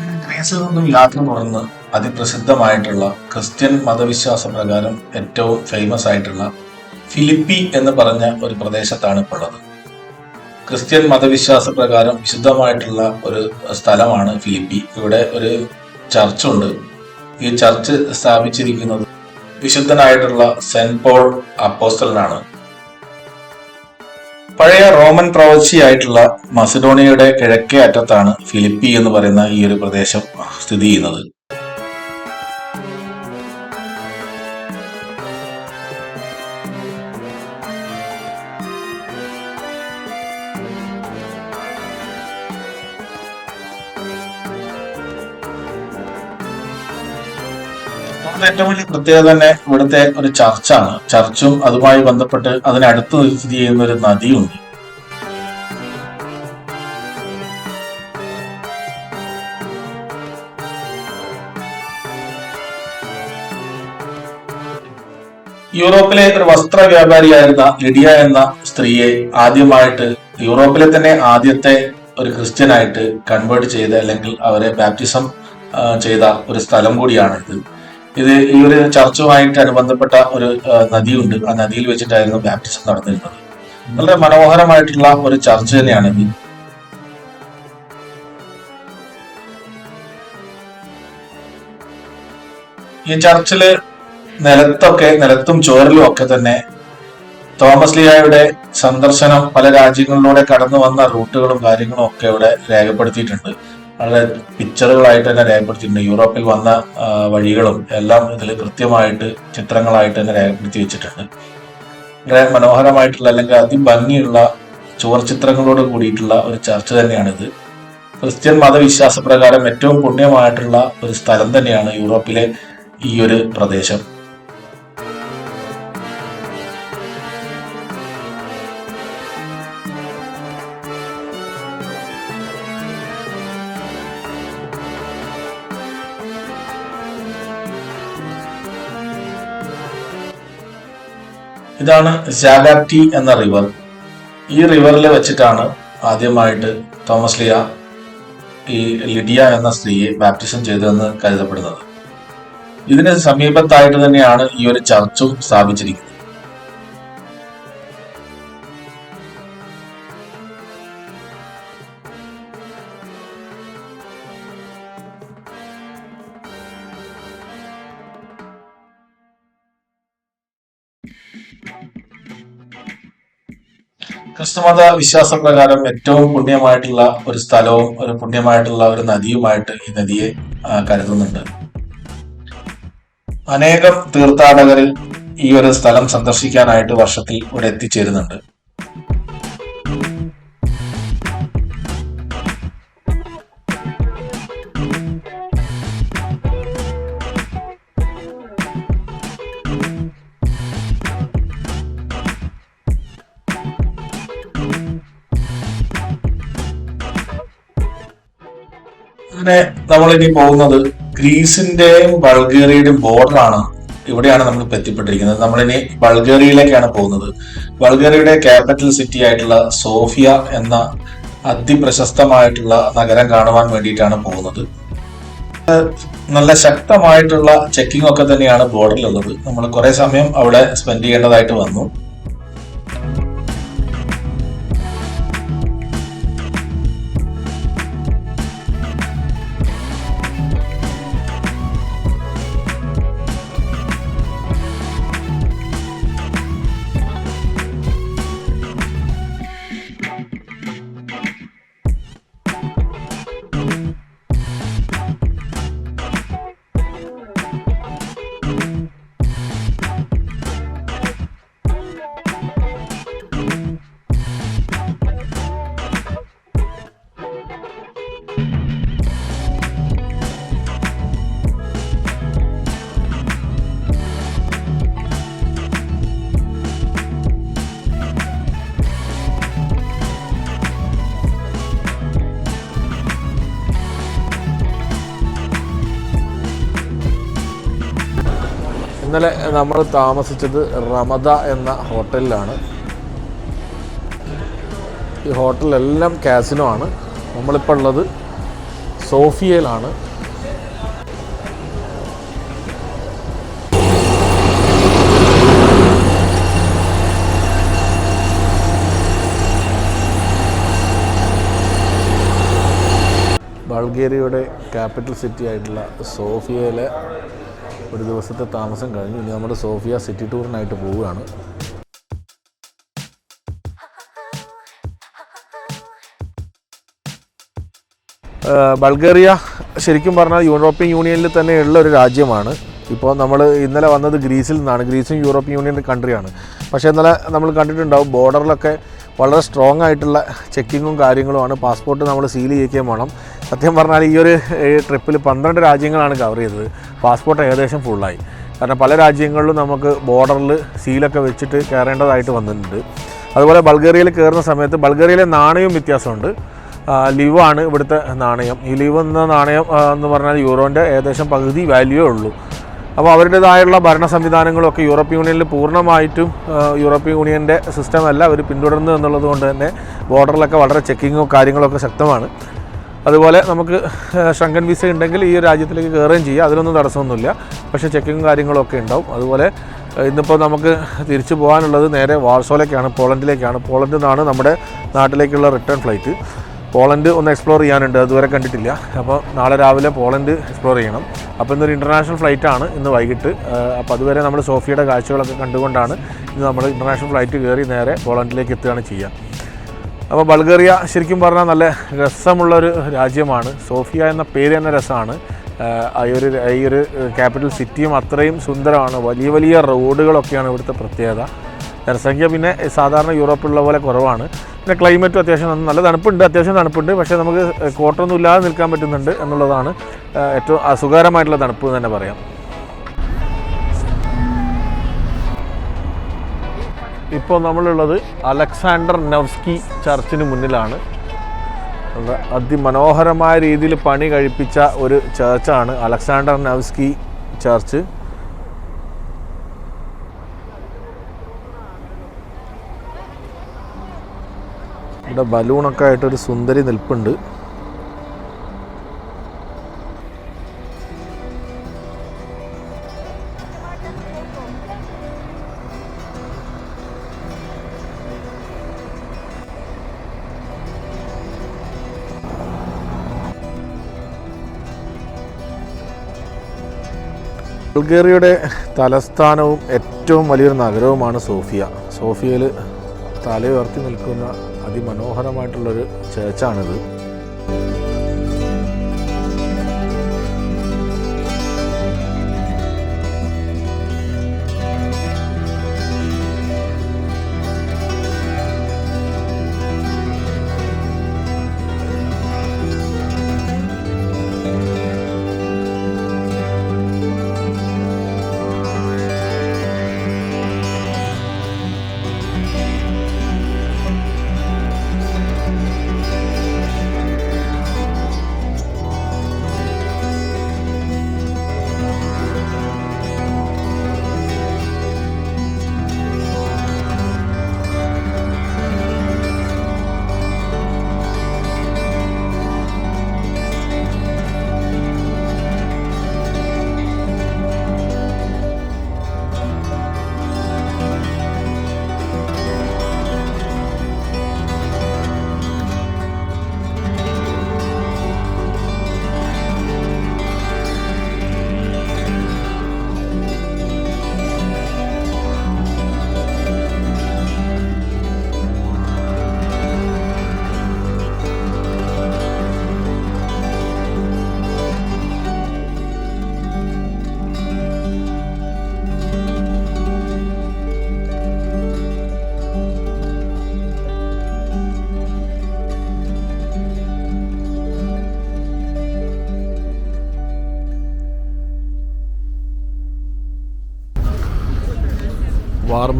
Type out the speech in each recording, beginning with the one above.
നിന്നും യാത്ര തുടർന്ന് അതിപ്രസിദ്ധമായിട്ടുള്ള ക്രിസ്ത്യൻ മതവിശ്വാസ പ്രകാരം ഏറ്റവും ഫേമസ് ആയിട്ടുള്ള ഫിലിപ്പി എന്ന് പറഞ്ഞ ഒരു പ്രദേശത്താണ് ഇപ്പോൾ ഉള്ളത് ക്രിസ്ത്യൻ മതവിശ്വാസ പ്രകാരം വിശുദ്ധമായിട്ടുള്ള ഒരു സ്ഥലമാണ് ഫിലിപ്പി. ഇവിടെ ഒരു ചർച്ചുണ്ട്. ഈ ചർച്ച് സ്ഥാപിച്ചിരിക്കുന്നത് വിശുദ്ധനായിട്ടുള്ള സെന്റ് പോൾ അപ്പോസ്റ്റലിനാണ്. പഴയ റോമൻ പ്രവചിയായിട്ടുള്ള മസിഡോണിയയുടെ കിഴക്കേ അറ്റത്താണ് ഫിലിപ്പി എന്ന് പറയുന്ന ഈ ഒരു പ്രദേശം സ്ഥിതി ചെയ്യുന്നത്. ഏറ്റവും വലിയ പ്രത്യേകത തന്നെ ഇവിടുത്തെ ഒരു ചർച്ചാണ്. ചർച്ചും അതുമായി ബന്ധപ്പെട്ട് അതിനടുത്ത് സ്ഥിതി ചെയ്യുന്ന ഒരു നദിയുണ്ട്. യൂറോപ്പിലെ ഒരു വസ്ത്ര വ്യാപാരിയായിരുന്ന ലിഡിയ എന്ന സ്ത്രീയെ ആദ്യമായിട്ട് യൂറോപ്പിലെ തന്നെ ആദ്യത്തെ ഒരു ക്രിസ്ത്യനായിട്ട് കൺവേർട്ട് ചെയ്ത അല്ലെങ്കിൽ അവരെ ബാപ്റ്റിസം ചെയ്ത ഒരു സ്ഥലം കൂടിയാണ് ഇത് ഇത് ഈ ഒരു ചർച്ചുമായിട്ട് അനുബന്ധപ്പെട്ട ഒരു നദിയുണ്ട്. ആ നദിയിൽ വെച്ചിട്ടായിരുന്നു ബാപ്റ്റിസം നടന്നിരുന്നത്. വളരെ മനോഹരമായിട്ടുള്ള ഒരു ചർച്ച് തന്നെയാണ് ഇത്. ഈ ചർച്ചിൽ നിലത്തൊക്കെ നിലത്തും ചോറിലും ഒക്കെ തന്നെ തോമസ് ലിയായുടെ സന്ദർശനം പല രാജ്യങ്ങളിലൂടെ കടന്നു വന്ന റൂട്ടുകളും കാര്യങ്ങളും ഒക്കെ ഇവിടെ രേഖപ്പെടുത്തിയിട്ടുണ്ട്. വളരെ പിക്ചറുകളായിട്ട് തന്നെ രേഖപ്പെടുത്തിയിട്ടുണ്ട്. യൂറോപ്പിൽ വന്ന വഴികളും എല്ലാം ഇതിൽ കൃത്യമായിട്ട് ചിത്രങ്ങളായിട്ട് തന്നെ രേഖപ്പെടുത്തി വെച്ചിട്ടുണ്ട്. വളരെ മനോഹരമായിട്ടുള്ള അല്ലെങ്കിൽ അതിഭംഗിയുള്ള ചുവർ ചിത്രങ്ങളോട് കൂടിയിട്ടുള്ള ഒരു ചർച്ച തന്നെയാണിത്. ക്രിസ്ത്യൻ മതവിശ്വാസ പ്രകാരം ഏറ്റവും പുണ്യമായിട്ടുള്ള ഒരു സ്ഥലം തന്നെയാണ് യൂറോപ്പിലെ ഈ ഒരു പ്രദേശം. ഇതാണ് ജാഗാറ്റി എന്ന റിവർ ഈ റിവറിൽ വെച്ചിട്ടാണ് ആദ്യമായിട്ട് തോമസ് ലിയ ഈ ലിഡിയ എന്ന സ്ത്രീയെ ബാപ്റ്റിസം ചെയ്തതെന്ന് കരുതപ്പെടുന്നത്. ഇതിന് സമീപത്തായിട്ട് തന്നെയാണ് ഈ ഒരു ചർച്ചും സ്ഥാപിച്ചിരിക്കുന്നത്. ക്രിസ്തുമത വിശ്വാസപ്രകാരം ഏറ്റവും പുണ്യമായിട്ടുള്ള ഒരു സ്ഥലവും ഒരു പുണ്യമായിട്ടുള്ള ഒരു നദിയുമായിട്ട് ഈ നദിയെ കരുതുന്നുണ്ട്. അനേകം തീർത്ഥാടകരിൽ ഈ ഒരു സ്ഥലം സന്ദർശിക്കാനായിട്ട് വർഷത്തിൽ ഇവിടെ എത്തിച്ചേരുന്നുണ്ട്. നമ്മളിനി പോകുന്നത് ഗ്രീസിന്റെയും ബൾഗേറിയയുടെയും ബോർഡറാണ്. ഇവിടെയാണ് നമ്മൾ എത്തിപ്പെട്ടിരിക്കുന്നത് നമ്മളിനി ബൾഗേറിയയിലേക്കാണ് പോകുന്നത്. ബൾഗേറിയയുടെ ക്യാപിറ്റൽ സിറ്റി ആയിട്ടുള്ള സോഫിയ എന്ന അതിപ്രശസ്തമായിട്ടുള്ള നഗരം കാണുവാൻ വേണ്ടിയിട്ടാണ് പോകുന്നത്. നല്ല ശക്തമായിട്ടുള്ള ചെക്കിംഗ് ഒക്കെ തന്നെയാണ് ബോർഡറിലുള്ളത് നമ്മൾ കുറെ സമയം അവിടെ സ്പെൻഡ് ചെയ്യേണ്ടതായിട്ട് വന്നു. ഇന്നലെ നമ്മൾ താമസിച്ചത് റമദ എന്ന ഹോട്ടലിലാണ്. ഈ ഹോട്ടലെല്ലാം കാസിനോ ആണ്. നമ്മളിപ്പോൾ ഉള്ളത് സോഫിയയിലാണ്. ബൾഗേറിയയുടെ ക്യാപിറ്റൽ സിറ്റി ആയിട്ടുള്ള സോഫിയയിലെ ഒരു ദിവസത്തെ താമസം കഴിഞ്ഞു. ഇനി നമ്മൾ സോഫിയ സിറ്റി ടൂറിനായിട്ട് പോവുകയാണ്. ബൾഗേറിയ ശരിക്കും പറഞ്ഞാൽ യൂറോപ്യൻ യൂണിയനിൽ തന്നെയുള്ള ഒരു രാജ്യമാണ്. ഇപ്പോൾ നമ്മൾ ഇന്നലെ വന്നത് ഗ്രീസിൽ നിന്നാണ്. ഗ്രീസും യൂറോപ്യൻ യൂണിയൻ കൺട്രിയാണ്. പക്ഷേ ഇന്നലെ നമ്മൾ കണ്ടിട്ടുണ്ടാവും ബോർഡറിലൊക്കെ വളരെ സ്ട്രോങ് ആയിട്ടുള്ള ചെക്കിങ്ങും കാര്യങ്ങളുമാണ്. പാസ്പോർട്ട് നമ്മൾ സീൽ ചെയ്യിക്കുകയും വേണം. സത്യം പറഞ്ഞാൽ ഈ ഒരു ട്രിപ്പിൽ പന്ത്രണ്ട് രാജ്യങ്ങളാണ് കവർ ചെയ്തത്. പാസ്പോർട്ട് ഏകദേശം ഫുള്ളായി കാരണം പല രാജ്യങ്ങളിലും നമുക്ക് ബോർഡറിൽ സീലൊക്കെ വെച്ചിട്ട് കയറേണ്ടതായിട്ട് വന്നിട്ടുണ്ട്. അതുപോലെ ബൾഗേറിയയിൽ കയറുന്ന സമയത്ത് ബൾഗേറിയയിലെ നാണയവും വ്യത്യാസമുണ്ട്. ലിവാണ് ഇവിടുത്തെ നാണയം. ഈ ലിവ് എന്ന നാണയം എന്ന് പറഞ്ഞാൽ യൂറോന്റെ ഏകദേശം പകുതി വാല്യൂ ഉള്ളൂ. അപ്പോൾ അവരുടേതായുള്ള ഭരണ സംവിധാനങ്ങളൊക്കെ യൂറോപ്യൻ യൂണിയനിൽ പൂർണമായിട്ടും യൂറോപ്യൻ യൂണിയന്റെ സിസ്റ്റം അല്ല. അവർ പിന്തുടരുന്നു എന്നുള്ളത് കൊണ്ട് തന്നെ ബോർഡറിലൊക്കെ വളരെ ചെക്കിങ്ങോ കാര്യങ്ങളൊക്കെ ശക്തമാണ്. അതുപോലെ നമുക്ക് ഷങ്കൻ വിസ ഉണ്ടെങ്കിൽ ഈ രാജ്യത്തിലേക്ക് കയറുകയും ചെയ്യാം. അതിനൊന്നും തടസ്സമൊന്നുമില്ല. പക്ഷേ ചെക്കിങ്ങും കാര്യങ്ങളൊക്കെ ഉണ്ടാവും. അതുപോലെ ഇന്നിപ്പോൾ നമുക്ക് തിരിച്ചു പോകാനുള്ളത് നേരെ വാർസോയിലേക്കാണ് പോളണ്ടിലേക്കാണ്. പോളണ്ടിൽ നിന്നാണ് നമ്മുടെ നാട്ടിലേക്കുള്ള റിട്ടേൺ ഫ്ലൈറ്റ് പോളണ്ട് ഒന്ന് എക്സ്പ്ലോർ ചെയ്യാനുണ്ട്. അതുവരെ കണ്ടിട്ടില്ല. അപ്പോൾ നാളെ രാവിലെ പോളണ്ട് എക്സ്പ്ലോർ ചെയ്യണം. അപ്പോൾ ഇന്നൊരു ഇന്റർനാഷണൽ ഫ്ലൈറ്റ് ആണ് ഇന്ന് വൈകിട്ട്. അപ്പോൾ അതുവരെ നമ്മൾ സോഫിയുടെ കാഴ്ചകളൊക്കെ കണ്ടുകൊണ്ടാണ് ഇന്ന് നമ്മൾ ഇന്റർനാഷണൽ ഫ്ലൈറ്റ് കയറി നേരെ പോളണ്ടിലേക്ക് എത്തുകയാണ് ചെയ്യുക അപ്പോൾ ബൾഗേറിയ ശരിക്കും പറഞ്ഞാൽ നല്ല രസമുള്ളൊരു രാജ്യമാണ്. സോഫിയ എന്ന പേര് തന്നെ രസമാണ്. ഈ ഒരു ഈ ഒരു ക്യാപിറ്റൽ സിറ്റിയും അത്രയും സുന്ദരമാണ്. വലിയ വലിയ റോഡുകളൊക്കെയാണ് ഇവിടുത്തെ പ്രത്യേകത. ജനസംഖ്യ പിന്നെ സാധാരണ യൂറോപ്പിലുള്ള പോലെ കുറവാണ്. പിന്നെ ക്ലൈമറ്റും അത്യാവശ്യം നല്ല തണുപ്പുണ്ട് അത്യാവശ്യം തണുപ്പുണ്ട്. പക്ഷേ നമുക്ക് കോട്ടൊന്നും ഇല്ലാതെ നിൽക്കാൻ പറ്റുന്നുണ്ട് എന്നുള്ളതാണ് ഏറ്റവും അസുഖകരമായിട്ടുള്ള തണുപ്പ് എന്ന് തന്നെ പറയാം. ഇപ്പോൾ നമ്മളുള്ളത് അലക്സാണ്ടർ നവ്സ്കി ചർച്ചിന് മുന്നിലാണ്. അത് അതിമനോഹരമായ രീതിയിൽ പണി കഴിപ്പിച്ച ഒരു ചർച്ചാണ് അലക്സാണ്ടർ നവ്സ്കി ചർച്ച്. ഇവിടെ ബലൂണൊക്കെ ആയിട്ടൊരു സുന്ദരി നിൽപ്പുണ്ട്. ബൾഗേറിയയുടെ തലസ്ഥാനവും ഏറ്റവും വലിയൊരു നഗരവുമാണ് സോഫിയ. സോഫിയയിൽ തലയുയർത്തി നിൽക്കുന്ന അതിമനോഹരമായിട്ടുള്ളൊരു ചേർച്ചാണിത്.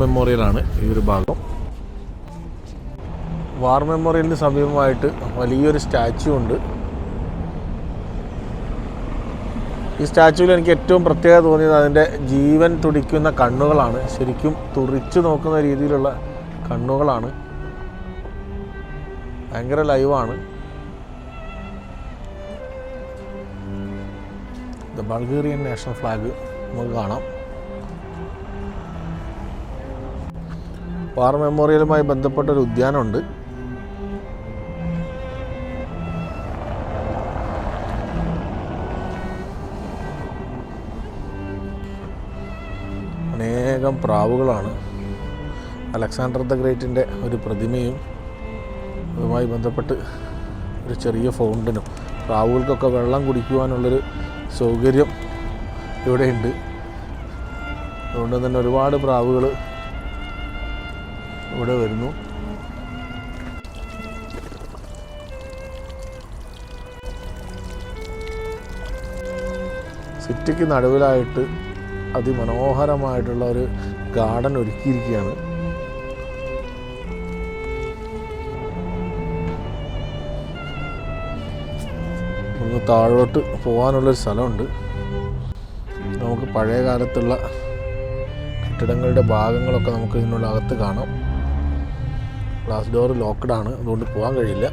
മെമ്മോറിയലാണ് ഈ ഒരു ഭാഗം. വാർ മെമ്മോറിയലിന് സമീപമായിട്ട് വലിയൊരു സ്റ്റാച്ചു ഉണ്ട്. ഈ സ്റ്റാച്ചുവിൽ എനിക്ക് ഏറ്റവും പ്രത്യേകത തോന്നിയത് അതിന്റെ ജീവൻ തുടിക്കുന്ന കണ്ണുകളാണ്. ശരിക്കും തുറിച്ചു നോക്കുന്ന രീതിയിലുള്ള കണ്ണുകളാണ്. ഭയങ്കര ലൈവാണ്. ബൾഗേറിയൻ നാഷണൽ ഫ്ലാഗ് നമുക്ക് കാണാം. വാർ മെമ്മോറിയലുമായി ബന്ധപ്പെട്ട ഒരു ഉദ്യാനമുണ്ട്. അനേകം പ്രാവുകളാണ്. അലക്സാണ്ടർ ദ ഗ്രേറ്റിന്റെ ഒരു പ്രതിമയും അതുമായി ബന്ധപ്പെട്ട് ഒരു ചെറിയ ഫൗണ്ടനും. പ്രാവുകൾക്കൊക്കെ വെള്ളം കുടിക്കുവാനുള്ളൊരു സൗകര്യം ഇവിടെയുണ്ട്. അതുകൊണ്ട് തന്നെ ഒരുപാട് പ്രാവുകൾ ഇവിടെ വരുന്നു. സിറ്റിക്ക് നടുവിലായിട്ട് അതിമനോഹരമായിട്ടുള്ള ഒരു ഗാർഡൻ ഒരുക്കിയിരിക്കുകയാണ്. ഒന്ന് താഴോട്ട് പോകാനുള്ളൊരു സ്ഥലമുണ്ട്. നമുക്ക് പഴയ കാലത്തുള്ള കെട്ടിടങ്ങളുടെ ഭാഗങ്ങളൊക്കെ നമുക്ക് ഇതിനുള്ള അകത്ത് കാണാം. ഗ്ലാസ് ഡോർ ലോക്ക്ഡ് ആണ്. അതുകൊണ്ട് പോകാൻ കഴിയില്ല.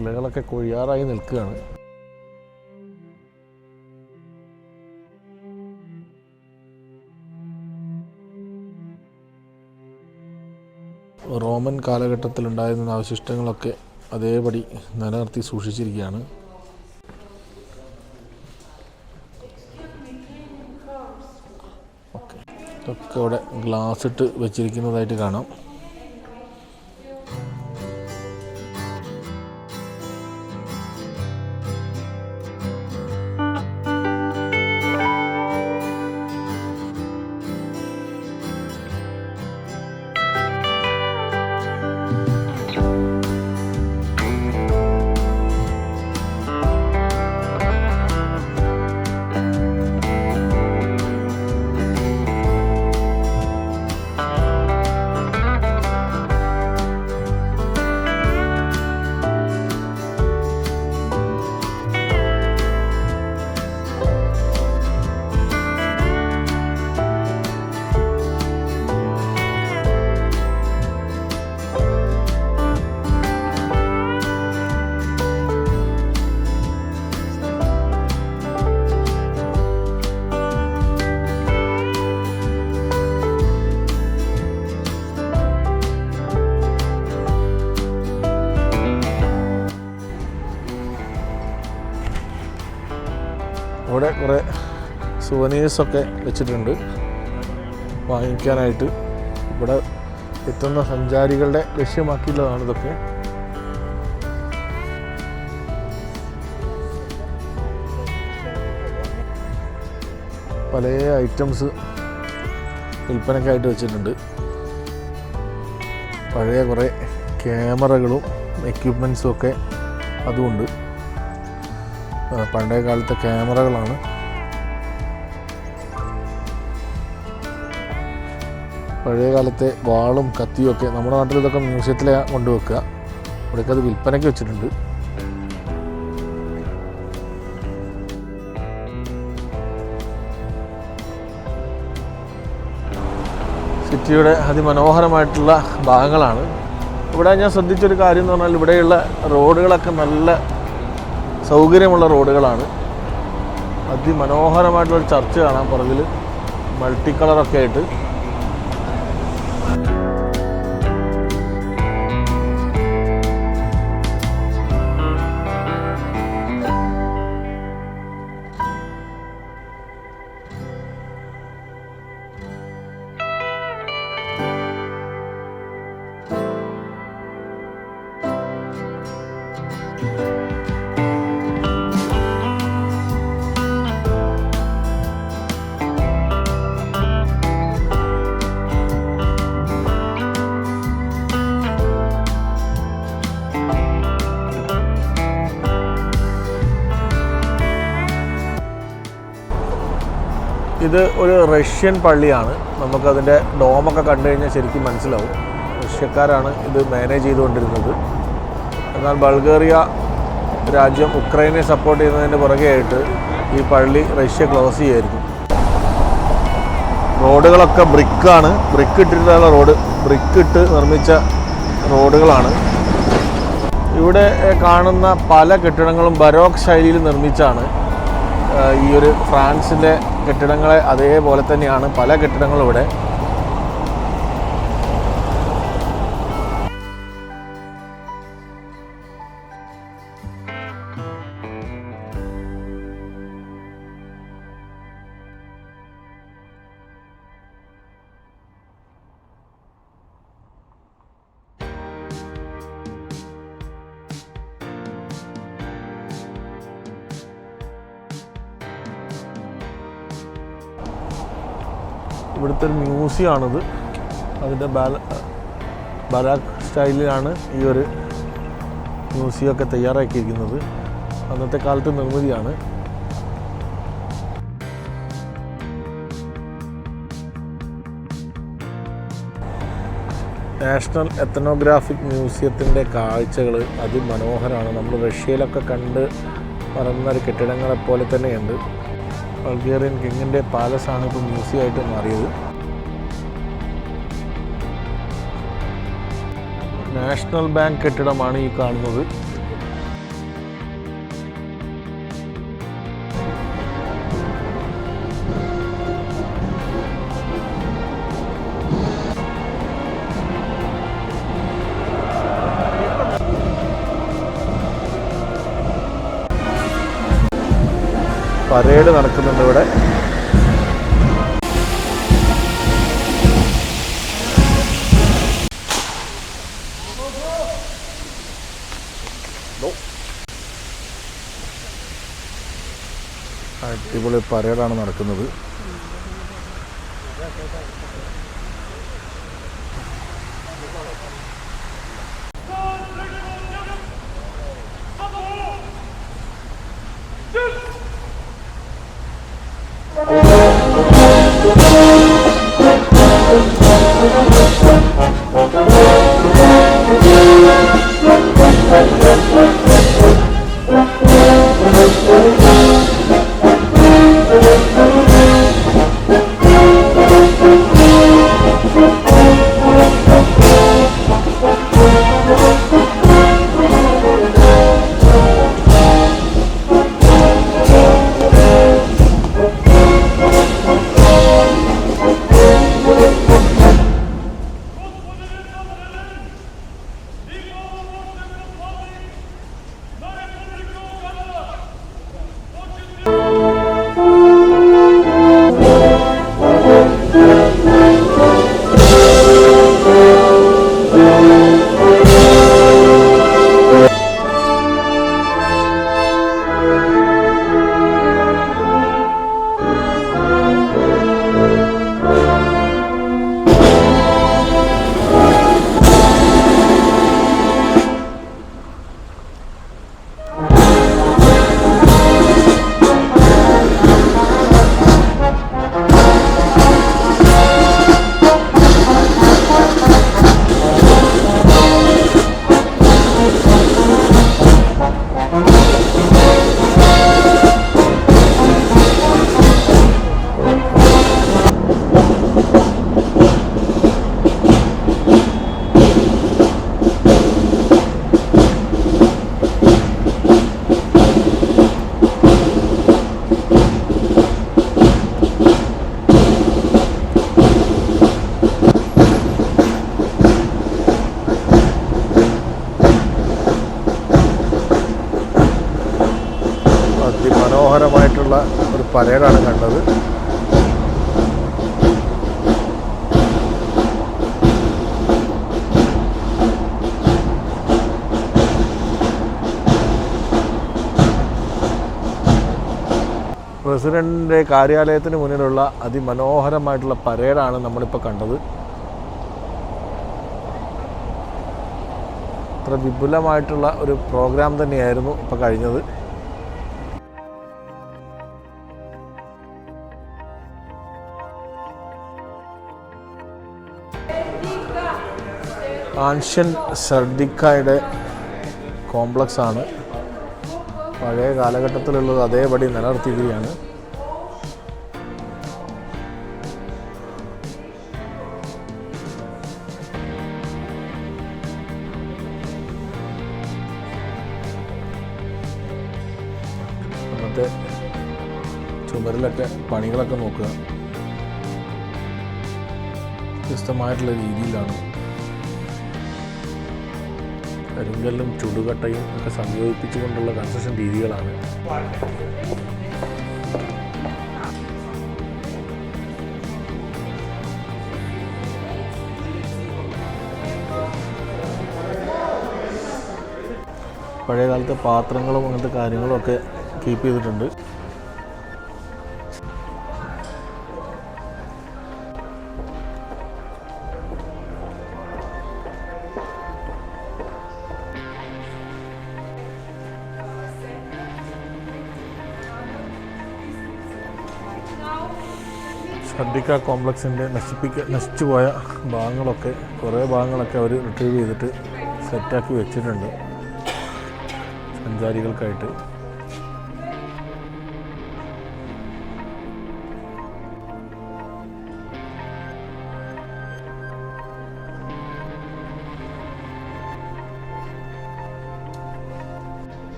ഇലകളൊക്കെ കൊഴിയാറായി നിൽക്കുകയാണ്. റോമൻ കാലഘട്ടത്തിലുണ്ടായിരുന്ന അവശിഷ്ടങ്ങളൊക്കെ അതേപടി നിലനിർത്തി സൂക്ഷിച്ചിരിക്കുകയാണ്. ഇതൊക്കെ അവിടെ ഗ്ലാസ് ഇട്ട് വെച്ചിരിക്കുന്നതായിട്ട് കാണാം. സുവനീഴ്സൊക്കെ വെച്ചിട്ടുണ്ട്. വാങ്ങിക്കാനായിട്ട് ഇവിടെ എത്തുന്ന സഞ്ചാരികളുടെ ലക്ഷ്യമാക്കിയുള്ളതാണ് ഇതൊക്കെ. പല ഐറ്റംസ് വിൽപ്പനക്കായിട്ട് വെച്ചിട്ടുണ്ട്. പഴയ കുറേ ക്യാമറകളും എക്യുപ്മെൻസും ഒക്കെ അതുമുണ്ട്. പഴയ കാലത്തെ ക്യാമറകളാണ്. പഴയ കാലത്തെ വാളും കത്തിയും ഒക്കെ നമ്മുടെ നാട്ടിൽ ഇതൊക്കെ മ്യൂസിയത്തിലെ കൊണ്ടുവെക്കുക. ഇവിടെയൊക്കെ അത് വിൽപ്പനയ്ക്ക് വെച്ചിട്ടുണ്ട്. സിറ്റിയുടെ അതിമനോഹരമായിട്ടുള്ള ഭാഗങ്ങളാണ്. ഇവിടെ ഞാൻ ശ്രദ്ധിച്ചൊരു കാര്യം എന്ന് പറഞ്ഞാൽ ഇവിടെയുള്ള റോഡുകളൊക്കെ നല്ല സൗകര്യമുള്ള റോഡുകളാണ്. അതിമനോഹരമായിട്ടുള്ള ചർച്ച് കാണാം പുറകിൽ മൾട്ടി കളറൊക്കെ ആയിട്ട് ഇത് ഒരു റഷ്യൻ പള്ളിയാണ്. നമുക്കതിന്റെ ഡോമൊക്കെ കണ്ടു കഴിഞ്ഞാൽ ശരിക്കും മനസ്സിലാവും. റഷ്യക്കാരാണ് ഇത് മാനേജ് ചെയ്തുകൊണ്ടിരുന്നത്. എന്നാൽ ബൾഗേറിയ രാജ്യം ഉക്രൈനെ സപ്പോർട്ട് ചെയ്യുന്നതിന്റെ പുറകെയായിട്ട് ഈ പള്ളി റഷ്യ ക്ലോസ് ചെയ്യായിരുന്നു റോഡുകളൊക്കെ ബ്രിക്കാണ് ബ്രിക്ക് ഇട്ടിട്ടുള്ള റോഡ് ബ്രിക്ക് ഇട്ട് നിർമ്മിച്ച റോഡുകളാണ്. ഇവിടെ കാണുന്ന പല കെട്ടിടങ്ങളും ബരോക്ക് ശൈലിയിൽ നിർമ്മിച്ചാണ് ഈ ഒരു ഫ്രാൻസിന്റെ കെട്ടിടങ്ങളെ അതേപോലെ തന്നെയാണ് പല കെട്ടിടങ്ങളും ഇവിടെ ഒരു അതിന്റെ ബാല ബരാക്ക് സ്റ്റൈലിലാണ് ഈ ഒരു മ്യൂസിയം ഒക്കെ തയ്യാറാക്കിയിരിക്കുന്നത്. അന്നത്തെ കാലത്ത് നിർമ്മിതിയാണ്. നാഷണൽ എത്തനോഗ്രാഫിക് മ്യൂസിയത്തിന്റെ കാഴ്ചകൾ അതിമനോഹരമാണ് നമ്മൾ റഷ്യയിലൊക്കെ കണ്ട് പറയുന്ന ഒരു കെട്ടിടങ്ങളെപ്പോലെ തന്നെയുണ്ട്. ബൾഗേറിയൻ കിങ്ങിന്റെ പാലസാണ് ഇപ്പോൾ മ്യൂസിയമായിട്ട് മാറിയത്. നാഷണൽ ബാങ്ക് കെട്ടിടമാണ് ഈ കാണുന്നത്. പരേഡ് നടക്കുന്നുണ്ട് അടിപൊളി പരേഡാണ് നടക്കുന്നത്. പരേഡാണ് കണ്ടത്. പ്രസിഡന്റിന്റെ കാര്യാലയത്തിന് മുന്നിലുള്ള അതിമനോഹരമായിട്ടുള്ള പരേഡാണ് നമ്മളിപ്പോൾ കണ്ടത്. അത്ര വിപുലമായിട്ടുള്ള ഒരു പ്രോഗ്രാം തന്നെയായിരുന്നു ഇപ്പോൾ കഴിഞ്ഞത്. ആൻഷ്യൻ സർദിക്കായുടെ കോംപ്ലക്സ് ആണ്. പഴയ കാലഘട്ടത്തിലുള്ളത് അതേപടി നിലനിർത്തിയിരിക്കുകയാണ്. ചുമരിലൊക്കെ പണികളൊക്കെ നോക്കുക. വ്യത്യസ്തമായിട്ടുള്ള രീതി. കരിങ്കല്ലും ചുടുകട്ടയും ഒക്കെ സംയോജിപ്പിച്ചുകൊണ്ടുള്ള കൺസ്ട്രക്ഷൻ രീതികളാണ്. പഴയ കാലത്തെ പാത്രങ്ങളും അങ്ങനത്തെ കാര്യങ്ങളും ഒക്കെ കീപ്പ് ചെയ്തിട്ടുണ്ട്. ഷർദിക്ക കോംപ്ലക്സിന്റെ നശിപ്പിക്ക നശിച്ചു പോയ ഭാഗങ്ങളൊക്കെ കുറേ ഭാഗങ്ങളൊക്കെ അവർ റിട്രീവ് ചെയ്തിട്ട് സെറ്റാക്കി വെച്ചിട്ടുണ്ട്. സഞ്ചാരികൾക്കായിട്ട്.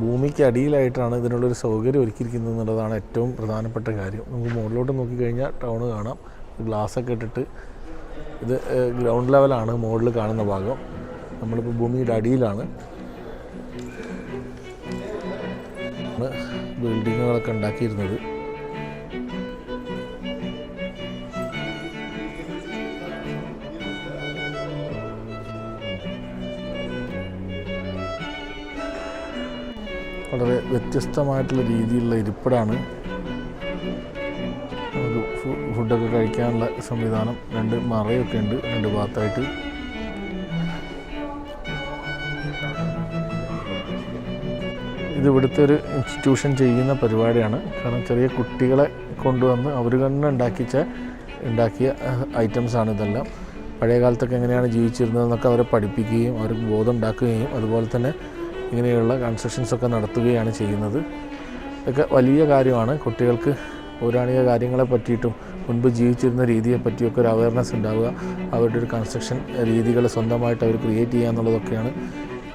ഭൂമിക്ക് അടിയിലായിട്ടാണ് ഇതിനുള്ളൊരു സൗകര്യം ഒരുക്കിയിരിക്കുന്നത് എന്നുള്ളതാണ് ഏറ്റവും പ്രധാനപ്പെട്ട കാര്യം. നമുക്ക് മുകളിലോട്ട് നോക്കിക്കഴിഞ്ഞാൽ ടൗൺ കാണാം. ഗ്ലാസ്സൊക്കെ ഇട്ടിട്ട് ഇത് ഗ്രൗണ്ട് ലെവലാണ് മുകളിൽ കാണുന്ന ഭാഗം. നമ്മളിപ്പോൾ ഭൂമിയുടെ അടിയിലാണ്. ബിൽഡിങ്ങുകളൊക്കെ ഉണ്ടാക്കിയിരുന്നത്. വളരെ വ്യത്യസ്തമായിട്ടുള്ള രീതിയിലുള്ള ഇരിപ്പിടാണ്. നമുക്ക് ഫുഡൊക്കെ കഴിക്കാനുള്ള സംവിധാനം രണ്ട് മറയൊക്കെ ഉണ്ട് രണ്ട് ഭാഗത്തായിട്ട്. ഇത് ഇവിടുത്തെ ഒരു ഇൻസ്റ്റിറ്റ്യൂഷൻ ചെയ്യുന്ന പരിപാടിയാണ്. കാരണം ചെറിയ കുട്ടികളെ കൊണ്ടുവന്ന് അവർ തന്നെ ഉണ്ടാക്കിച്ച ഉണ്ടാക്കിയ ഐറ്റംസ് ആണ് ഇതെല്ലാം. പഴയ കാലത്തൊക്കെ എങ്ങനെയാണ് ജീവിച്ചിരുന്നതെന്നൊക്കെ അവരെ പഠിപ്പിക്കുകയും അവർക്ക് ബോധം ഉണ്ടാക്കുകയും അതുപോലെ തന്നെ ഇങ്ങനെയുള്ള കൺസ്ട്രക്ഷൻസൊക്കെ നടത്തുകയാണ് ചെയ്യുന്നത്. ഇതൊക്കെ വലിയ കാര്യമാണ്. കുട്ടികൾക്ക് പൗരാണിക കാര്യങ്ങളെ പറ്റിയിട്ടും മുൻപ് ജീവിച്ചിരുന്ന രീതിയെ പറ്റിയൊക്കെ ഒരു അവയർനെസ് ഉണ്ടാവുക. അവരുടെ ഒരു കൺസ്ട്രക്ഷൻ രീതികൾ സ്വന്തമായിട്ട് അവർ ക്രിയേറ്റ് ചെയ്യുക എന്നുള്ളതൊക്കെയാണ്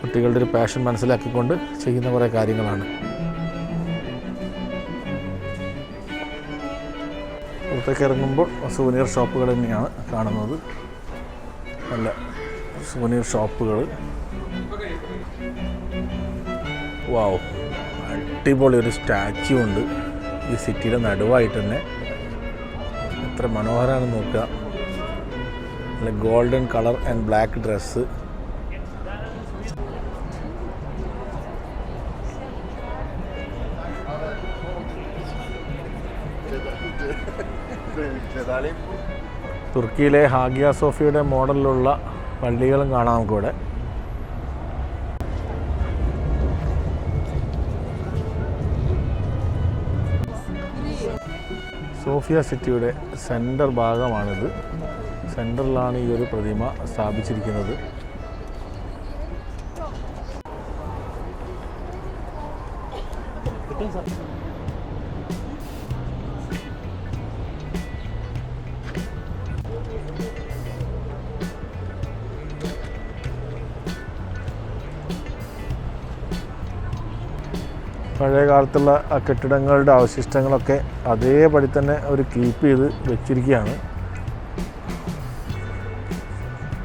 കുട്ടികളുടെ ഒരു പാഷൻ മനസ്സിലാക്കിക്കൊണ്ട് ചെയ്യുന്ന കുറേ കാര്യങ്ങളാണ്. പുറത്തേക്ക് ഇറങ്ങുമ്പോൾ സുവനീർ ഷോപ്പുകൾ തന്നെയാണ് കാണുന്നത്. നല്ല സുവനീർ ഷോപ്പുകൾ വാവ് അടിപൊളി ഒരു സ്റ്റാച്യു ഉണ്ട്. ഈ സിറ്റിയുടെ നടുവായിട്ട് തന്നെ. എത്ര മനോഹരമാണ് നോക്കുക. നല്ല golden colour and black dress. തുർക്കിയിലെ ഹാഗിയ സോഫിയുടെ മോഡലിലുള്ള പള്ളികളും കാണാം നമുക്കിവിടെ. സോഫിയ സിറ്റിയുടെ സെന്റർ ഭാഗമാണിത്. സെന്ററിലാണ് ഈ ഒരു പ്രതിമ സ്ഥാപിച്ചിരിക്കുന്നത്. പഴയ കാലത്തുള്ള ആ കെട്ടിടങ്ങളുടെ അവശിഷ്ടങ്ങളൊക്കെ അതേപടി തന്നെ അവർ കീപ്പ് ചെയ്ത് വെച്ചിരിക്കുകയാണ്.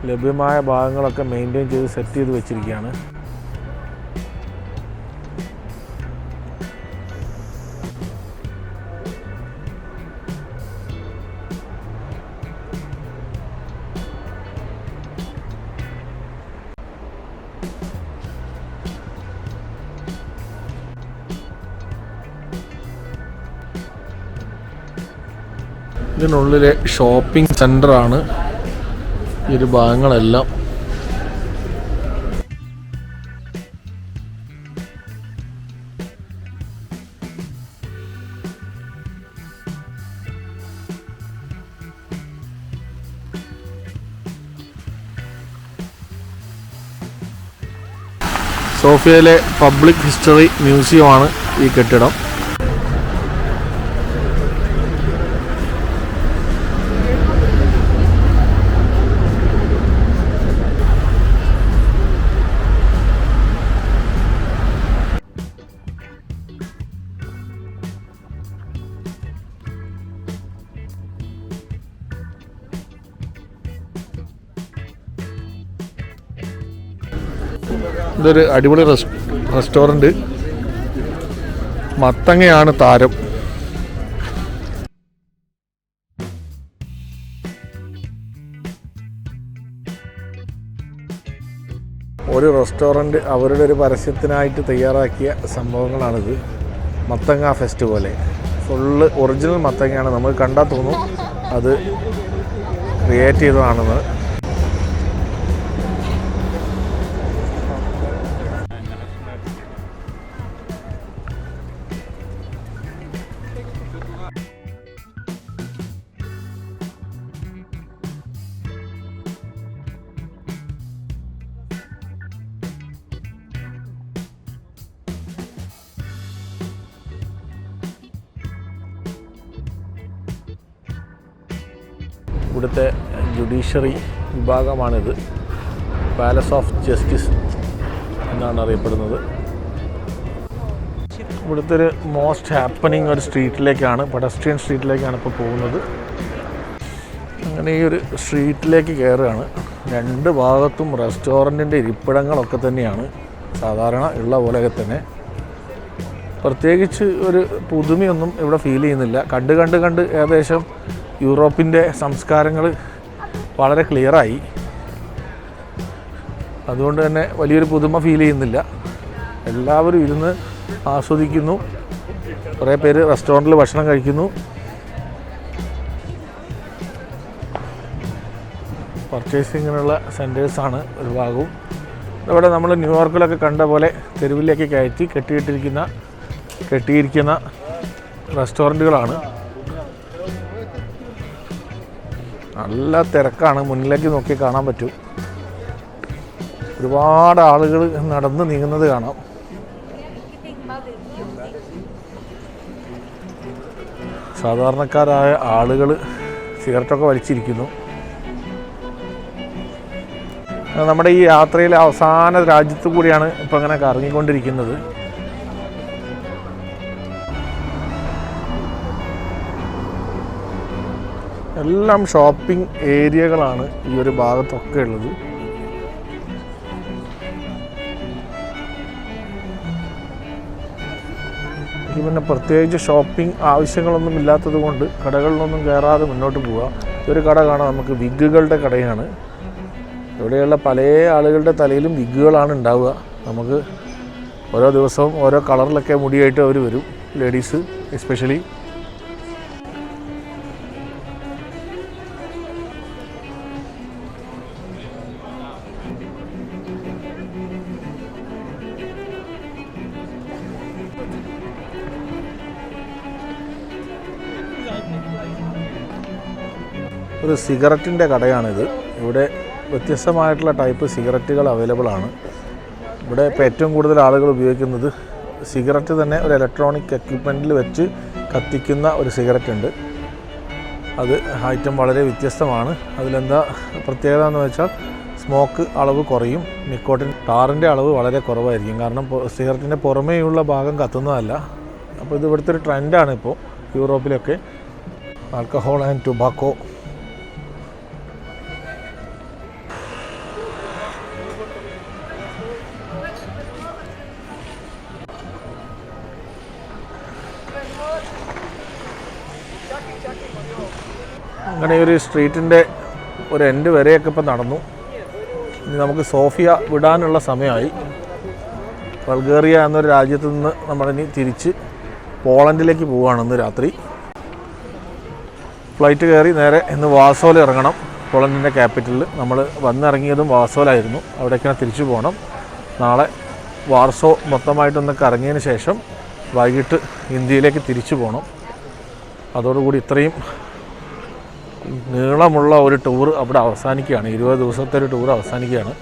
ലഭ്യമായ ഭാഗങ്ങളൊക്കെ മെയിന്റെയിൻ ചെയ്ത് സെറ്റ് ചെയ്ത് വെച്ചിരിക്കുകയാണ്. ഇതിനുള്ളിലെ ഷോപ്പിംഗ് സെന്ററാണ് ഈ ഒരു ഭാഗങ്ങളെല്ലാം. സോഫിയയിലെ പബ്ലിക് ഹിസ്റ്ററി മ്യൂസിയമാണ് ഈ കെട്ടിടം. ഇതൊരു അടിപൊളി റെസ് റെസ്റ്റോറന്റ്. മത്തങ്ങയാണ് താരം. ഒരു റെസ്റ്റോറന്റ് അവരുടെ ഒരു പരസ്യത്തിനായിട്ട് തയ്യാറാക്കിയ സംഭവങ്ങളാണിത്. മത്തങ്ങ ഫെസ്റ്റ് പോലെ. ഫുള്ള് ഒറിജിനൽ മത്തങ്ങയാണ്. നമ്മൾ കണ്ടാൽ തോന്നും അത് ക്രിയേറ്റ് ചെയ്തതാണെന്ന്. ജുഡീഷ്യറി വിഭാഗമാണിത്. പാലസ് ഓഫ് ജസ്റ്റിസ് എന്നാണ് അറിയപ്പെടുന്നത്. ഇവിടുത്തെ ഒരു മോസ്റ്റ് ഹാപ്പനിങ് ഒരു സ്ട്രീറ്റിലേക്കാണ് പെഡസ്ട്രിയൻ സ്ട്രീറ്റിലേക്കാണ് ഇപ്പോൾ പോകുന്നത്. അങ്ങനെ ഈ ഒരു സ്ട്രീറ്റിലേക്ക് കയറുകയാണ് രണ്ട് ഭാഗത്തും റെസ്റ്റോറന്റിന്റെ ഇരിപ്പിടങ്ങളൊക്കെ തന്നെയാണ്. സാധാരണ ഉള്ള പോലെയൊക്കെ തന്നെ. പ്രത്യേകിച്ച് ഒരു പുതുമയൊന്നും ഇവിടെ ഫീൽ ചെയ്യുന്നില്ല. കണ്ട് കണ്ട് കണ്ട് ഏകദേശം യൂറോപ്പിന്റെ സംസ്കാരങ്ങൾ വളരെ ക്ലിയറായി. അതുകൊണ്ട് തന്നെ വലിയൊരു പുതുമ ഫീൽ ചെയ്യുന്നില്ല. എല്ലാവരും ഇരുന്ന് ആസ്വദിക്കുന്നു. കുറേ പേര് റെസ്റ്റോറന്റിൽ ഭക്ഷണം കഴിക്കുന്നു. പർച്ചേസിങ്ങിനുള്ള സെന്റേഴ്സാണ് ഒരു ഭാഗവും. ഇവിടെ നമ്മൾ ന്യൂയോർക്കിലൊക്കെ കണ്ട പോലെ തെരുവിലേക്ക് കയറ്റി കെട്ടിയിട്ടിരിക്കുന്ന കെട്ടിയിരിക്കുന്ന റെസ്റ്റോറന്റുകളാണ്. നല്ല തിരക്കാണ്. മുന്നിലേക്ക് നോക്കി കാണാൻ പറ്റും. ഒരുപാട് ആളുകൾ നടന്ന് നീങ്ങുന്നത് കാണാം. സാധാരണക്കാരായ ആളുകൾ സിഗരറ്റൊക്കെ വലിച്ചിരിക്കുന്നു. നമ്മുടെ ഈ യാത്രയിലെ അവസാന രാജ്യത്ത് കൂടിയാണ് ഇപ്പം അങ്ങനെ കറങ്ങിക്കൊണ്ടിരിക്കുന്നത്. എല്ലാം ഷോപ്പിംഗ് ഏരിയകളാണ് ഈ ഒരു ഭാഗത്തൊക്കെ ഉള്ളത്. പിന്നെ പ്രത്യേകിച്ച് ഷോപ്പിംഗ് ആവശ്യങ്ങളൊന്നും ഇല്ലാത്തത് കൊണ്ട് കടകളിലൊന്നും കയറാതെ മുന്നോട്ട് പോവുക ഒരു കട കാണാം. നമുക്ക് വിഗ്ഗുകളുടെ കടയാണ്. ഇവിടെയുള്ള പല ആളുകളുടെ തലയിലും വിഗ്ഗുകളാണ് ഉണ്ടാവുക. നമുക്ക് ഓരോ ദിവസവും ഓരോ കളറിലൊക്കെ മുടിയായിട്ട് അവർ വരും. ലേഡീസ് എസ്പെഷ്യലി ഒരു സിഗരറ്റിന്റെ കടയാണിത്. ഇവിടെ വ്യത്യസ്തമായിട്ടുള്ള ടൈപ്പ് സിഗരറ്റുകൾ അവൈലബിൾ ആണ്. ഇവിടെ ഇപ്പോൾ ഏറ്റവും കൂടുതൽ ആളുകൾ ഉപയോഗിക്കുന്നത് സിഗരറ്റ് തന്നെ ഒരു ഇലക്ട്രോണിക് എക്യുപ്മെന്റിൽ വെച്ച് കത്തിക്കുന്ന ഒരു സിഗരറ്റ് ഉണ്ട്. അത് ഐറ്റം വളരെ വ്യത്യസ്തമാണ്. അതിലെന്താ പ്രത്യേകത എന്ന് വെച്ചാൽ സ്മോക്ക് അളവ് കുറയും. നിക്കോട്ടിൻ ടാറിന്റെ അളവ് വളരെ കുറവായിരിക്കും. കാരണം സിഗരറ്റിന്റെ പുറമേയുള്ള ഭാഗം കത്തുന്നതല്ല. അപ്പോൾ ഇത് ഇവിടുത്തെ ഒരു ട്രെൻഡാണ് ഇപ്പോൾ യൂറോപ്പിലൊക്കെ. ആൽക്കഹോൾ ആൻഡ് ടുബാക്കോ അങ്ങനെ ഒരു സ്ട്രീറ്റിന്റെ ഒരു എൻഡ് വരെയൊക്കെ ഇപ്പം നടന്നു. ഇനി നമുക്ക് സോഫിയ വിടാനുള്ള സമയമായി. ബൾഗേറിയ എന്നൊരു രാജ്യത്ത് നിന്ന് നമ്മളിനി തിരിച്ച് പോളണ്ടിലേക്ക് പോവുകയാണ് ഇന്ന് രാത്രി. ഫ്ലൈറ്റ് കയറി നേരെ ഇന്ന് വാസോൽ ഇറങ്ങണം. പോളണ്ടിന്റെ ക്യാപിറ്റലിൽ നമ്മൾ വന്നിറങ്ങിയതും വാസോലായിരുന്നു. അവിടേക്കാണ് തിരിച്ചു പോകണം. നാളെ വാർസോ മൊത്തമായിട്ടൊന്ന് കറങ്ങിയതിന് ശേഷം വൈകിട്ട് ഇന്ത്യയിലേക്ക് തിരിച്ചു പോകണം. അതോടുകൂടി ഇത്രയും നീളമുള്ള ഒരു ടൂർ അവിടെ അവസാനിക്കുകയാണ്. ഇരുപത് ദിവസത്തെ ഒരു ടൂർ അവസാനിക്കുകയാണ്.